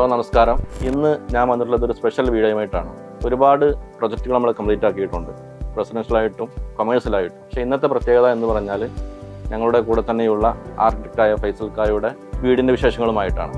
Hello നമസ്കാരം. ഇന്ന് ഞാൻ വന്നിട്ടുള്ളത് ഒരു സ്പെഷ്യൽ വീഡിയോയുമായിട്ടാണ്. ഒരുപാട് പ്രൊജക്റ്റുകൾ നമ്മൾ കംപ്ലീറ്റ് ആക്കിയിട്ടുണ്ട്. റെസിഡൻഷ്യലായിട്ടും കൊമേഴ്സ്യലായിട്ടും പക്ഷേ ഇന്നത്തെ പ്രത്യേകത എന്ന് പറഞ്ഞാൽ ഞങ്ങളുടെ കൂടെ തന്നെയുള്ള ആർക്കിടെക്റ്റായ ഫൈസൽ കായുടെ വീടിന്റെ വിശേഷങ്ങളുമായിട്ടാണ്.